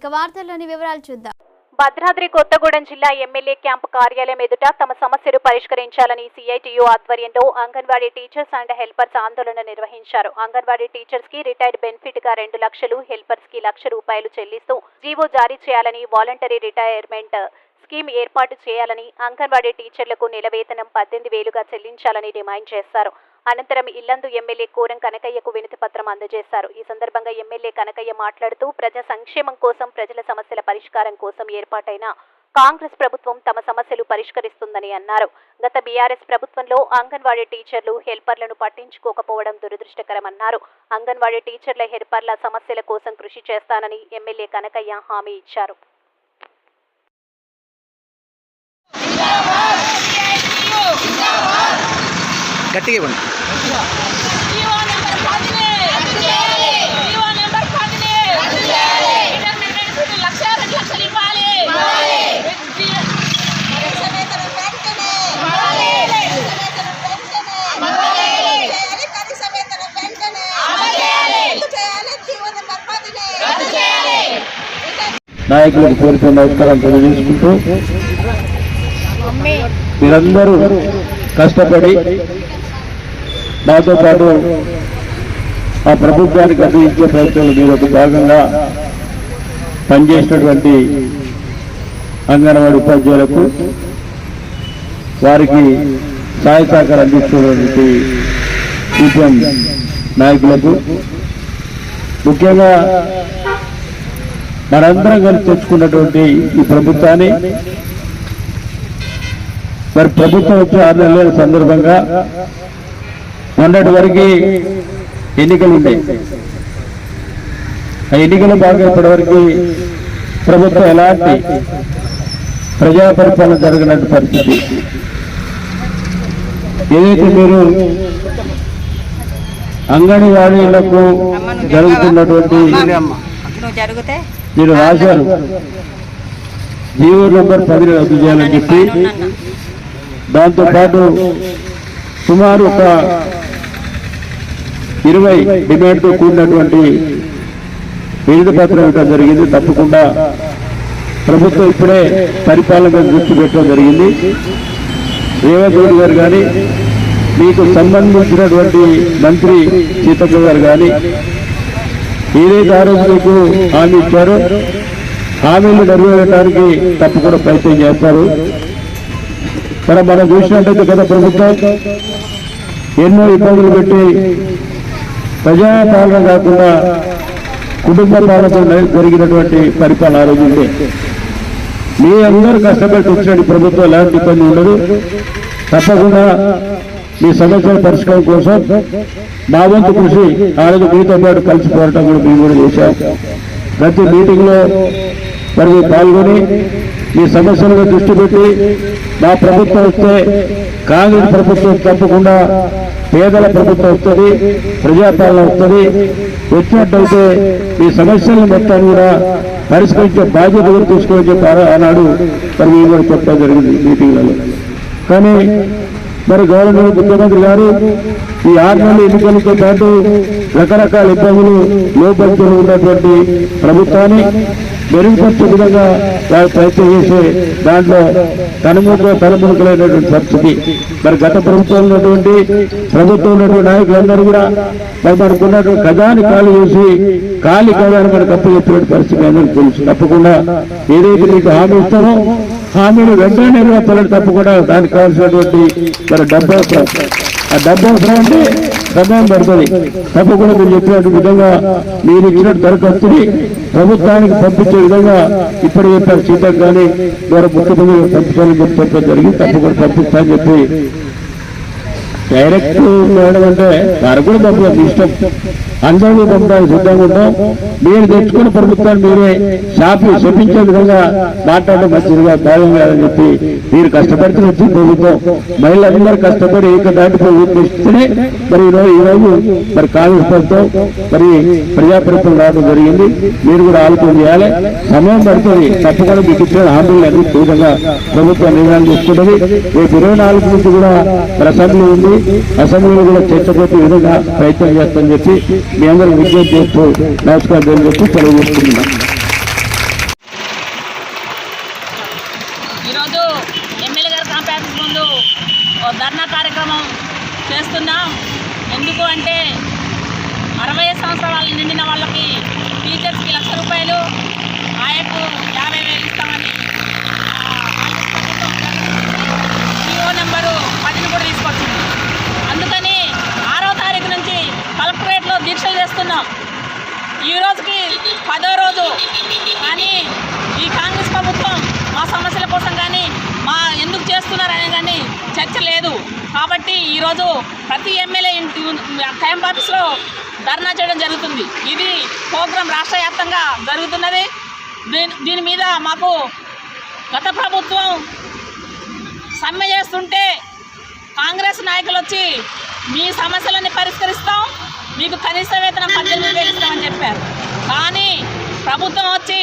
ఇక వార్తల్లోని వివరాలు చూద్దాం. భద్రాద్రి కొత్తగూడెం జిల్లా ఎమ్మెల్యే క్యాంపు కార్యాలయం ఎదుట తమ సమస్యలు పరిష్కరించాలని సిఐటియు ఆధ్వర్యంలో అంగన్వాడీ టీచర్స్ అండ్ హెల్పర్స్ ఆందోళన నిర్వహించారు. అంగన్వాడీ టీచర్స్కి రిటైర్డ్ బెనిఫిట్గా రెండు లక్షలు హెల్పర్స్కి లక్ష రూపాయలు చెల్లిస్తూ జీవో జారీ చేయాలని వాలంటరీ రిటైర్మెంట్ స్కీమ్ ఏర్పాటు చేయాలని అంగన్వాడీ టీచర్లకు నెల వేతనం పద్దెనిమిది వేలుగా చెల్లించాలని డిమాండ్ చేశారు. అనంతరం ఇల్లందు ఎమ్మెల్యే కోరం కనకయ్యకు వినతి పత్రం అందజేశారు. ఈ సందర్భంగా ఎమ్మెల్యే కనకయ్య మాట్లాడుతూ ప్రజా సంక్షేమం కోసం ప్రజల సమస్యల పరిష్కారం కోసం ఏర్పాటైన కాంగ్రెస్ ప్రభుత్వం తమ సమస్యలు పరిష్కరిస్తుందని అన్నారు. గత బీఆర్ఎస్ ప్రభుత్వంలో అంగన్వాడీ టీచర్లు హెల్పర్లను పట్టించుకోకపోవడం దురదృష్టకరమన్నారు. అంగన్వాడీ టీచర్ల హెల్పర్ల సమస్యల కోసం కృషి చేస్తానని ఎమ్మెల్యే కనకయ్య హామీ ఇచ్చారు. గట్టిగా ఇవ్వండి. నాయకులకు పేరుతో నమస్కారం తెలియజేసుకుంటూ మీరందరూ కష్టపడి నాతో పాటు ఆ ప్రభుత్వానికి అందించే ప్రయత్నంలో మీరు ఒక భాగంగా పనిచేసినటువంటి అంగన్వాడీ ఉపాధ్యాయులకు వారికి సహాయ సహకారం అందిస్తున్నటువంటి సిపిఎం నాయకులకు ముఖ్యంగా మనందరం కలిసి తెచ్చుకున్నటువంటి ఈ ప్రభుత్వాన్ని మరి ప్రభుత్వం వచ్చే ఆరు నెలల సందర్భంగా మొన్నటి వరకు ఎన్నికలు ఉన్నాయి ఆ ఎన్నికలు బాగా ఇప్పటివరకు ప్రభుత్వం ఎలాంటి ప్రజా పరిపాలన జరగనట్టు పరిస్థితి. ఏదైతే మీరు అంగన్వాడీలకు జరుగుతున్నటువంటి మీరు రాశారు. జీవో నెంబర్ పదిని రద్దు చేయాలని చెప్పి. దాంతో పాటు సుమారు ఒక ఇరవై డిమాండ్తో కూడినటువంటి వివిధ పత్రం ఇవ్వడం జరిగింది. తప్పకుండా ప్రభుత్వం ఇప్పుడే పరిపాలన దృష్టి పెట్టడం జరిగింది. రేవంత్ రెడ్డి గారు కానీ మీకు సంబంధించినటువంటి మంత్రి సీతక్క గారు కానీ ఏదైతే ఆ రోజు మీకు హామీ ఇచ్చారో హామీలు నెరవేరడానికి తప్పకుండా ప్రయత్నం చేస్తారు. మరి మనం చూసినట్టయితే గత ప్రభుత్వం ఎన్నో ఇబ్బందులు పెట్టి ప్రజా పాలన కాకుండా కుటుంబ పాలనతో జరిగినటువంటి పరిపాలన ఆ రోజు ఉంది. మీ అందరూ కష్టపడి వచ్చిన ప్రభుత్వం ఎలాంటి ఇబ్బంది ఉండదు. తప్పకుండా మీ సమస్యల పరిష్కారం కోసం మా వంతు కృషి ఆ రోజు మీతో పాటు కలిసి పోరాటం కూడా మేము కూడా చేశాం. ప్రతి మీటింగ్లో మరి పాల్గొని మీ సమస్యలను దృష్టి పెట్టి మా ప్రభుత్వం వస్తే కాంగ్రెస్ ప్రభుత్వం తప్పకుండా పేదల ప్రభుత్వం వస్తుంది ప్రజాపాలన వస్తుంది. వచ్చినట్టయితే ఈ సమస్యలను మొత్తాన్ని కూడా పరిష్కరించే బాధ్యత కూడా తీసుకోని చెప్పారు ఆనాడు మరి మేము కూడా చెప్పడం జరిగింది మీటింగ్లలో. కానీ మరి గవర్నమెంట్ ముఖ్యమంత్రి గారు ఈ ఆరు నెలల ఎన్నికలతో పాటు రకరకాల ఇబ్బందులు లోపంచులు ఉన్నటువంటి ప్రభుత్వాన్ని మెరుగుపరిచే విధంగా వారు ప్రయత్నం చేసే దాంట్లో కనుమూక తలమునుకలైనటువంటి పరిస్థితి. మరి గత ప్రభుత్వంలో ఉన్నటువంటి ప్రభుత్వం ఉన్నటువంటి నాయకులందరూ కూడా మరి మనకు ఉన్నటువంటి ఖజాని ఖాళీ చేసి ఖాళీ ఖజాని మనకు అప్పు చెప్పినటువంటి పరిస్థితి అందరికీ తెలుసు. తప్పకుండా ఏదైతే మీకు హామీ ఇస్తారో హామీలు వెంటనే నెరవేర్చాలని తప్పకుండా దానికి కావాల్సినటువంటి మరి డబ్బు అవసరం. ఆ డబ్బు అవసరం అంటే సమయం పడుతుంది. తప్పకుండా మీరు చెప్పినటువంటి విధంగా మీరు ఇచ్చినట్టు దరఖాస్తుని ప్రభుత్వానికి పంపించే విధంగా ఇప్పుడు చెప్పారు సీతకు కానీ ద్వారా ముఖ్యమంత్రి పంపించాలని చెప్పి చెప్పడం జరిగింది. తప్పకుండా పంపిస్తానని చెప్పి డైరెక్ట్ మేడం అంటే వారు కూడా డబ్బులు ఇష్టం అందరూ పంపడానికి సిద్ధంగా ఉంటాం మీరు తెచ్చుకున్న ప్రభుత్వాన్ని మీరే షాపి శపించే విధంగా మాట్లాడడం మంచిదిగా భాగం కాదని చెప్పి మీరు కష్టపడితే వచ్చింది ప్రభుత్వం మహిళలందరూ కష్టపడి ఇంకా దాటిపోయి ఊపిస్తేనే మరి ఈరోజు ఈరోజు మరి కాంగ్రెస్ ప్రభుత్వం మరి ప్రజాప్రభుత్వం రావడం జరిగింది. మీరు కూడా ఆలోచన చేయాలి. సమయం పడుతుంది. తప్పకుండా మీకు ఇచ్చిన హామీలు అన్ని విధంగా ప్రభుత్వం నిర్ణయం తీసుకుంటుంది. రేపు ఇరవై నాలుగు నుంచి కూడా మరి అసెంబ్లీ ఉంది. అసెంబ్లీలో కూడా చర్చ పెట్టే విధంగా ప్రయత్నం చేస్తామని చెప్పి మీ అందరూ విజ్ఞప్తి చేస్తూ నమస్కారం చెప్పి తెలియజేస్తున్నాం ఈరోజు ఎమ్మెల్యే గారి క్యాంప్ ముందు ఓ ధర్నా కార్యక్రమం చేస్తున్నాం. ఎందుకు అంటే అరవై సంవత్సరాలు నిండిన వాళ్ళకి టీచర్స్కి లక్ష రూపాయలు ఆయకు యాభై వేలు ఇస్తామని నెంబరు పదిని కూడా తీసుకొచ్చింది అందుకని ఆరో తారీఖు నుంచి కలెక్టరేట్లో దీక్షలు చేస్తున్నాం. ఈ రోజుకి పదో రోజు. కానీ ఈ కాంగ్రెస్ ప్రభుత్వం మా సమస్యల కోసం కానీ మా ఎందుకు చేస్తున్నారనే కానీ చర్చ లేదు. కాబట్టి ఈరోజు ప్రతి ఎమ్మెల్యే ఇంటి క్యాంప్ ఆఫీస్లో ధర్నా చేయడం జరుగుతుంది. ఇది ప్రోగ్రాం రాష్ట్ర వ్యాప్తంగా జరుగుతున్నది. దీని దీని మీద మాకు గత ప్రభుత్వం సమ్మె చేస్తుంటే కాంగ్రెస్ నాయకులు వచ్చి మీ సమస్యలన్నీ పరిష్కరిస్తాం. మీకు కనీస వేతనం పద్దెనిమిది వేలు ఇస్తామని చెప్పారు. కానీ ప్రభుత్వం వచ్చి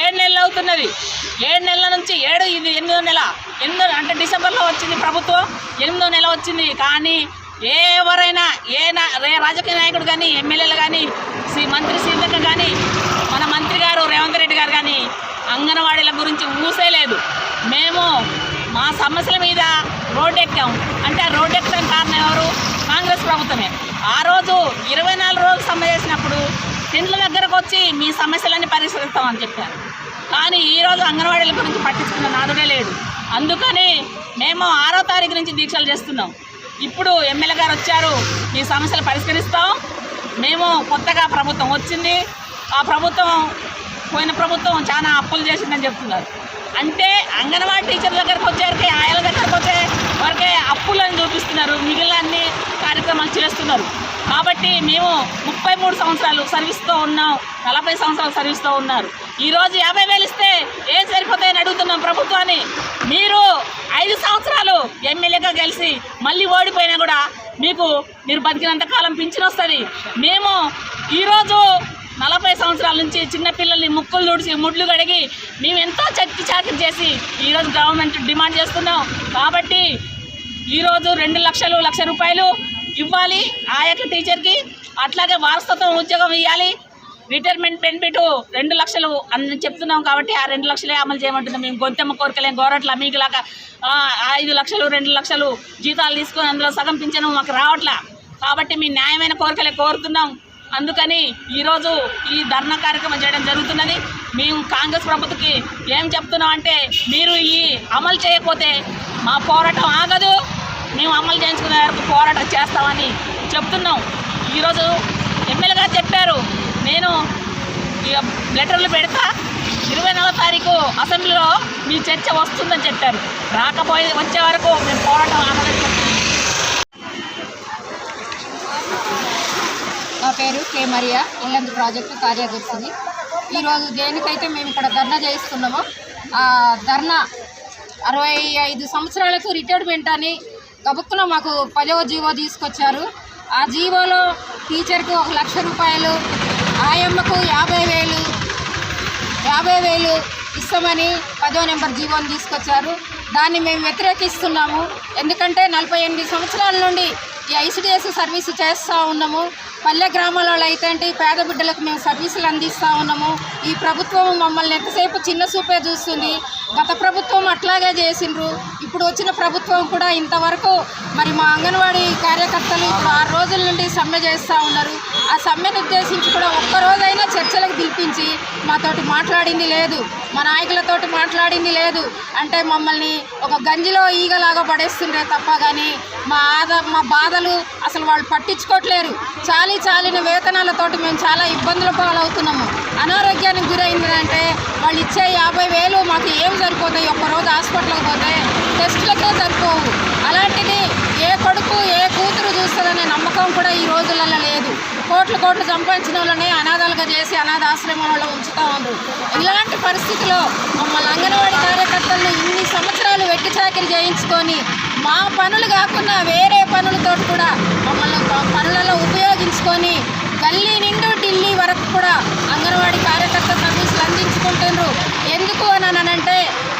ఏడు నెలలు అవుతున్నది. ఏడు నెలల నుంచి ఏడు ఇది ఎనిమిదో నెల. ఎనిమిదో అంటే డిసెంబర్లో వచ్చింది ప్రభుత్వం. ఎనిమిదో నెల వచ్చింది. కానీ ఎవరైనా ఏ రే రాజకీయ నాయకుడు కానీ ఎమ్మెల్యేలు కానీ శ్రీ మంత్రి సీతక్క కానీ మన మంత్రి గారు రేవంత్ రెడ్డి గారు కానీ అంగన్వాడీల గురించి ఊసే లేదు. మేము మా సమస్యల మీద రోడ్డు ఎక్కాం అంటే ఆ రోడ్డు ఎక్కడానికి కారణం ఎవరు? కాంగ్రెస్ ప్రభుత్వమే. ఆ రోజు ఇరవై నాలుగు రోజులు సమ్మె చేసినప్పుడు తిండ్ల దగ్గరకు వచ్చి మీ సమస్యలన్నీ పరిష్కరిస్తామని చెప్పారు. కానీ ఈరోజు అంగన్వాడీల గురించి పట్టించుకున్న నాదుడే లేడు. అందుకని మేము ఆరో తారీఖు నుంచి దీక్షలు చేస్తున్నాం. ఇప్పుడు ఎమ్మెల్యే గారు వచ్చారు మీ సమస్యలు పరిష్కరిస్తాం. మేము కొత్తగా ప్రభుత్వం వచ్చింది. ఆ ప్రభుత్వం పోయిన ప్రభుత్వం చాలా అప్పులు చేసిందని చెప్తున్నారు. అంటే అంగన్వాడీ టీచర్ల దగ్గరకు వచ్చారు ఆయన దగ్గరకు వచ్చారు వారికే అప్పులని చూపిస్తున్నారు. మిగిలిన అన్ని కార్యక్రమాలు చేస్తున్నారు. కాబట్టి మేము ముప్పై మూడు సంవత్సరాలు సర్వీస్తో ఉన్నాం. నలభై సంవత్సరాలు సర్వీస్తో ఉన్నారు. ఈరోజు యాభై వేలు ఇస్తే ఏం సరిపోతాయని అడుగుతున్నాం ప్రభుత్వాన్ని. మీరు ఐదు సంవత్సరాలు ఎమ్మెల్యేగా గెలిచి మళ్ళీ ఓడిపోయినా కూడా మీకు మీరు బతికినంత కాలం పింఛన్ వస్తుంది. మేము ఈరోజు నలభై సంవత్సరాల నుంచి చిన్నపిల్లల్ని ముక్కులు తుడిచి ముడ్లు కడిగి మేము ఎంతో చక్కి చాకరి చేసి ఈరోజు గవర్నమెంట్ డిమాండ్ చేస్తున్నాం. కాబట్టి ఈరోజు రెండు లక్షలు లక్ష రూపాయలు ఇవ్వాలి ఆ యొక్క టీచర్కి. అట్లాగే వారసత్వం ఉద్యోగం ఇవ్వాలి రిటైర్మెంట్ బెనిఫిట్ రెండు లక్షలు అని చెప్తున్నాం కాబట్టి ఆ రెండు లక్షలే అమలు చేయమంటుంది మేము గొంతెమ్మ కోరికలేం గోరట్ల మీకులాగా లాగా ఐదు లక్షలు రెండు లక్షలు జీతాలు తీసుకొని అందులో సగం పింఛను మాకు రావట్లా. కాబట్టి మీ న్యాయమైన కోరికలే కోరుతున్నాం. అందుకని ఈరోజు ఈ ధర్నా కార్యక్రమం చేయడం జరుగుతున్నది. మేము కాంగ్రెస్ ప్రభుత్వకి ఏం చెప్తున్నాం అంటే మీరు ఈ అమలు చేయకపోతే మా పోరాటం ఆగదు. మేము అమలు చేయించుకునే వరకు పోరాటం చేస్తామని చెప్తున్నాం. ఈరోజు ఎమ్మెల్యే గారు చెప్పారు. నేను ఇక లెటర్లు పెడతా. ఇరవై నాలుగో తారీఖు అసెంబ్లీలో మీ చర్చ వస్తుందని చెప్పారు. రాకపోయే వచ్చే వరకు మేము పోరాటం ఆగదని నా పేరు కే మరియా. ఇల్లందు ప్రాజెక్టు కార్యదర్శిని. ఈరోజు దేనికైతే మేము ఇక్కడ ధర్నా చేయిస్తున్నామో ఆ ధర్నా అరవై ఐదు సంవత్సరాలకు రిటైర్మెంట్ అని గబుక్కున మాకు పదవ జీవో తీసుకొచ్చారు. ఆ జీవోలో టీచర్కు ఒక లక్ష రూపాయలు ఆయమ్మకు యాభై వేలు యాభై వేలు ఇస్తామని పదో నెంబర్ జీవోని తీసుకొచ్చారు. దాన్ని మేము వ్యతిరేకిస్తున్నాము. ఎందుకంటే నలభై ఎనిమిది సంవత్సరాల నుండి ఈ ఐసిడిఎస్ సర్వీసు చేస్తూ ఉన్నాము. పల్లె గ్రామాలలో అయితే ఏంటి పేద బిడ్డలకు మేము సర్వీసులు అందిస్తూ ఉన్నాము. ఈ ప్రభుత్వం మమ్మల్ని ఎంతసేపు చిన్న చూపే చూస్తుంది? గత ప్రభుత్వం అట్లాగే చేసిండ్రు. ఇప్పుడు వచ్చిన ప్రభుత్వం కూడా ఇంతవరకు మరి మా అంగన్వాడీ కార్యకర్తలు ఇప్పుడు ఆరు రోజుల నుండి సమ్మె చేస్తూ ఉన్నారు. ఆ సమ్మెను ఉద్దేశించి కూడా ఒక్కరోజైనా చర్చలకు పిలిపించి మాతోటి మాట్లాడింది లేదు. మా నాయకులతోటి మాట్లాడింది లేదు. అంటే మమ్మల్ని ఒక గంజిలో ఈగలాగా పడేస్తుండే తప్ప కానీ మా ఆద మా బాధలు అసలు వాళ్ళు పట్టించుకోవట్లేరు చాలీ చాలిన వేతనాలతోటి మేము చాలా ఇబ్బందుల పాలవుతున్నాము. అనారోగ్యానికి గురైందంటే వాళ్ళు ఇచ్చే యాభై వేలు మాకు ఏం సరిపోతాయి ఒక్కరోజు హాస్పిటల్కి పోతే టెస్టులకే సరిపోవు. అలాంటిది ఏ కొడుకు ఏ కూతురు చూస్తుందనే నమ్మకం కూడా ఈ రోజులలో లేదు. కోట్లు కోట్లు సంపాదించిన వాళ్ళని అనాథాలుగా చేసి అనాథ ఆశ్రమంలో ఉంచుతూ ఉన్నారు. ఇలాంటి పరిస్థితిలో మమ్మల్ని అంగన్వాడీ కార్యకర్తలను ఇన్ని సంవత్సరాలు వెట్టి చాకిరి చేయించుకొని మా పనులు కాకుండా వేరే పనులతో కూడా మమ్మల్ని పనులలో ఉపయోగించుకొని గల్లీ నిండు ఢిల్లీ వరకు కూడా అంగన్వాడీ కార్యకర్త సర్వీసులు అందించుకుంటున్నారు ఎందుకు అని అంటే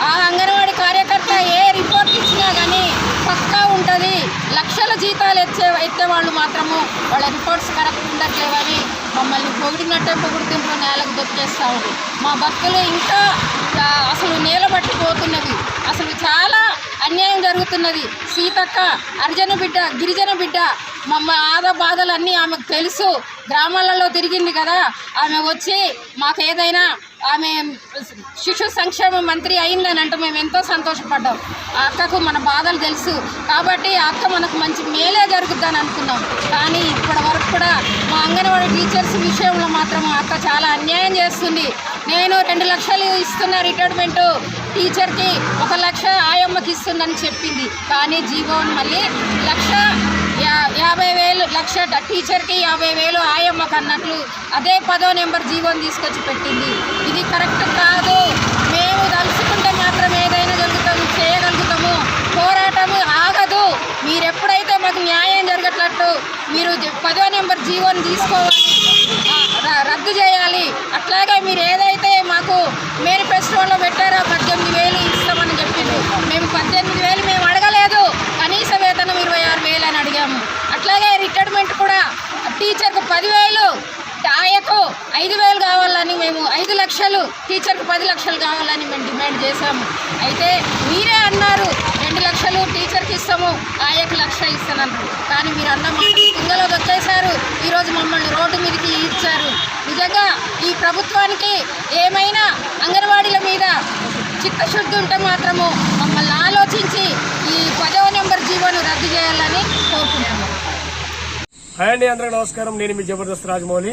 ఆ అంగన్వాడీ కార్యకర్త ఏ రిపోర్ట్ ఇచ్చినా కానీ పక్కా ఉంటుంది. లక్షల జీతాలు ఎచ్చే ఎత్తే వాళ్ళు మాత్రము వాళ్ళ రిపోర్ట్స్ కరెక్ట్ ఉండట్లేవని మమ్మల్ని పొగిడినట్టే పొగుడుతుంటారు నేలకు దొక్కేస్తా ఉంది. మా బతుకులు ఇంకా అసలు నేల పట్టిపోతున్నది. అసలు చాలా అన్యాయం జరుగుతున్నది. సీతక్క అర్జన బిడ్డ గిరిజన బిడ్డ మా ఆద బాధలు అన్నీ ఆమెకు తెలుసు. గ్రామాలలో తిరిగింది కదా. ఆమె వచ్చి మాకు ఏదైనా ఆమె శిశు సంక్షేమ మంత్రి అయిందని అంటే మేము ఎంతో సంతోషపడ్డాం. ఆ అక్కకు మన బాధలు తెలుసు. కాబట్టి ఆ అక్క మనకు మంచి మేలే జరుగుద్దని అనుకున్నాం. కానీ ఇప్పటి వరకు కూడా మా అంగన్వాడీ టీచర్స్ విషయంలో మాత్రం అక్క చాలా అన్యాయం చేస్తుంది. నేను రెండు లక్షలు ఇస్తున్న రిటైర్మెంట్ టీచర్కి ఒక లక్ష ఆయమ్మకి ఇస్తుందని చెప్పింది. కానీ జీవోన్ మళ్ళీ లక్ష లక్ష టీచర్కి యాభై వేలు ఆయమ్మకు అన్నట్లు అదే పదో నెంబర్ జీవోని తీసుకొచ్చి పెట్టింది. ఇది కరెక్ట్ కాదు. మేము తలుచుకుంటే మాత్రం ఏదైనా జరుగుతాము చేయగలుగుతాము. పోరాటం ఆగదు. మీరు ఎప్పుడైతే మాకు న్యాయం జరిగేటట్టు మీరు పదో నెంబర్ జీవోని తీసుకోవాలి ర- రద్దు చేయాలి. అట్లాగే మీరు ఏదైతే మాకు మేనిఫెస్టోలో పెట్టారో పద్దెనిమిది వేలు ఇస్తామని చెప్పిండు మేము పద్దెనిమిది వేలు మేము అడగలేదు కనీస వేతనం ఇరవై ఆరు వేలు అని అడిగాము అట్లాగే రిటైర్మెంట్ కూడా టీచర్కు పదివేలు ఆయకు ఐదు వేలు కావాలని మేము ఐదు లక్షలు టీచర్కి పది లక్షలు కావాలని మేము డిమాండ్ చేశాము. అయితే మీరే అన్నారు రెండు లక్షలు టీచర్కి ఇస్తాము ఆయకు లక్ష ఇస్తానన్నారు. కానీ మీరు అన్న సింగలో వచ్చేసారు ఈరోజు మమ్మల్ని రోడ్డు మీదకి ఇచ్చారు నిజంగా ఈ ప్రభుత్వానికి ఏమైనా అంగన్వాడీల మీద చిత్తశుద్ధి ఉంటే మాత్రము మమ్మల్ని ఆలోచించి ఈ పదవ నెంబర్ జీవోను రద్దు చేయాలని కోరుకుంటున్నాము. హాయ్ అండి అందరికీ నమస్కారం. నేను మీ జబర్దస్త్ రాజమౌళి.